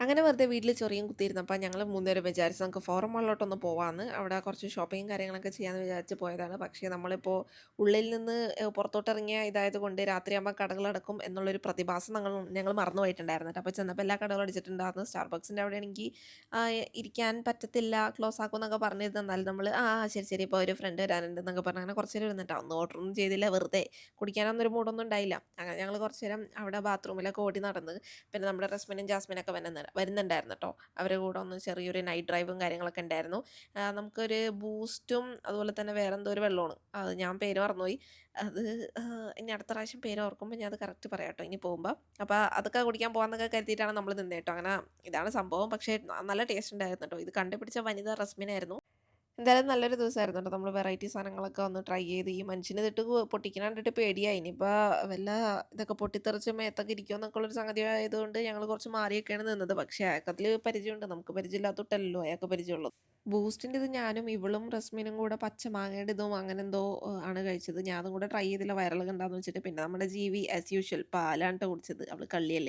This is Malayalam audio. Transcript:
അങ്ങനെ വെറുതെ വീട്ടിൽ ചെറിയും കുത്തിയിരുന്നപ്പോൾ ഞങ്ങൾ മൂന്നുപേരും വിചാരിച്ചു നമുക്ക് ഫോറം മാളിലോട്ടൊന്ന് പോവാമെന്ന് അവിടെ കുറച്ച് ഷോപ്പിങ്ങും കാര്യങ്ങളൊക്കെ ചെയ്യാമെന്ന് വിചാരിച്ച് പോയതാണ്. പക്ഷേ നമ്മളിപ്പോൾ ഉള്ളിൽ നിന്ന് പുറത്തോട്ടിറങ്ങിയ ഇതായത് കൊണ്ട് രാത്രിയാകുമ്പോൾ കടകളടക്കും എന്നുള്ളൊരു പ്രതിഭാസം ഞങ്ങൾ ഞങ്ങൾ മറന്നു പോയിട്ടുണ്ടായിരുന്നു അപ്പോൾ ചെന്നപ്പോൾ എല്ലാ കടകളും അടിച്ചിട്ടുണ്ടായിരുന്നു. സ്റ്റാർബക്സിന്റെ അവിടെ ആണെങ്കിൽ ഇരിക്കാൻ പറ്റത്തില്ല ക്ലോസ് ആക്കും എന്നൊക്കെ പറഞ്ഞിരുന്നു. എന്നാലും നമ്മൾ ആ ശരി ശരി ഇപ്പോൾ ഒരു ഫ്രണ്ട് വരാനുണ്ട് എന്നൊക്കെ പറഞ്ഞ് അങ്ങനെ കുറച്ച് നേരം ഇരുന്നിട്ടാ ഒന്നും ഓർഡറൊന്നും ചെയ്തില്ല വെറുതെ കുടിക്കാനൊന്നും ഒരു മൂടൊന്നും ഉണ്ടായില്ല. അങ്ങനെ ഞങ്ങൾ കുറച്ച് നേരം അവിടെ ബാത്റൂമിലൊക്കെ ഓടി നടന്ന് പിന്നെ നമ്മുടെ റസ്മിനും ജാസ്മിനൊക്കെ വരുന്ന വരുന്നുണ്ടായിരുന്നു കേട്ടോ അവരുടെ കൂടെ ഒന്ന് ചെറിയൊരു നൈറ്റ് ഡ്രൈവും കാര്യങ്ങളൊക്കെ ഉണ്ടായിരുന്നു. നമുക്കൊരു ബൂസ്റ്റും അതുപോലെ തന്നെ വേറെ എന്തോ ഒരു വെള്ളമാണ്. അത് ഞാൻ പേര് മറന്നുപോയി. അത് ഇനി അടുത്ത പ്രാവശ്യം പേര് ഓർക്കുമ്പോൾ ഞാൻ അത് കറക്റ്റ് പറയാം കേട്ടോ ഇനി പോകുമ്പോൾ അപ്പോൾ അതൊക്കെ കുടിക്കാൻ പോകാമെന്നൊക്കെ കരുതിയിട്ടാണ് നമ്മൾ നിന്നേട്ടോ അങ്ങനെ ഇതാണ് സംഭവം. പക്ഷേ നല്ല ടേസ്റ്റ് ഉണ്ടായിരുന്നു കേട്ടോ ഇത് കണ്ടുപിടിച്ച വനിത റസ്മിനായിരുന്നു. എന്തായാലും നല്ലൊരു ദിവസമായിരുന്നു കേട്ടോ നമ്മൾ വെറൈറ്റി സാധനങ്ങളൊക്കെ ഒന്ന് ട്രൈ ചെയ്ത് ഈ മനുഷ്യന് ഇതിട്ട് പൊട്ടിക്കണ കണ്ടിട്ട് പേടിയായി. ഇനിയിപ്പോൾ വല്ല ഇതൊക്കെ പൊട്ടിത്തെറിച്ച് മേത്തൊക്കെ ഇരിക്കുമോ എന്നൊക്കെ ഉള്ളൊരു സംഗതി ആയതുകൊണ്ട് ഞങ്ങൾ കുറച്ച് മാറിയൊക്കെയാണ് നിന്നത്. പക്ഷേ അയാൾക്കതിൽ പരിചയമുണ്ട്. നമുക്ക് പരിചയമില്ലാത്തൊട്ടല്ലോ അയാൾക്ക് പരിചയമുള്ളത്. ബൂസ്റ്റിന്റെ ഇത് ഞാനും ഇവളും റസ്മിനും കൂടെ പച്ച മാങ്ങയുടെ ഇതും അങ്ങനെ എന്തോ ആണ് കഴിച്ചത്. അതും കൂടെ ട്രൈ ചെയ്തില്ല. വൈറൽ ഉണ്ടാകുന്നു വെച്ചിട്ട്. പിന്നെ നമ്മുടെ ജീവി ആസ് യൂഷ്വൽ പാലാണ് കുടിച്ചത്. അവൾ കള്ളിയല്ലേ?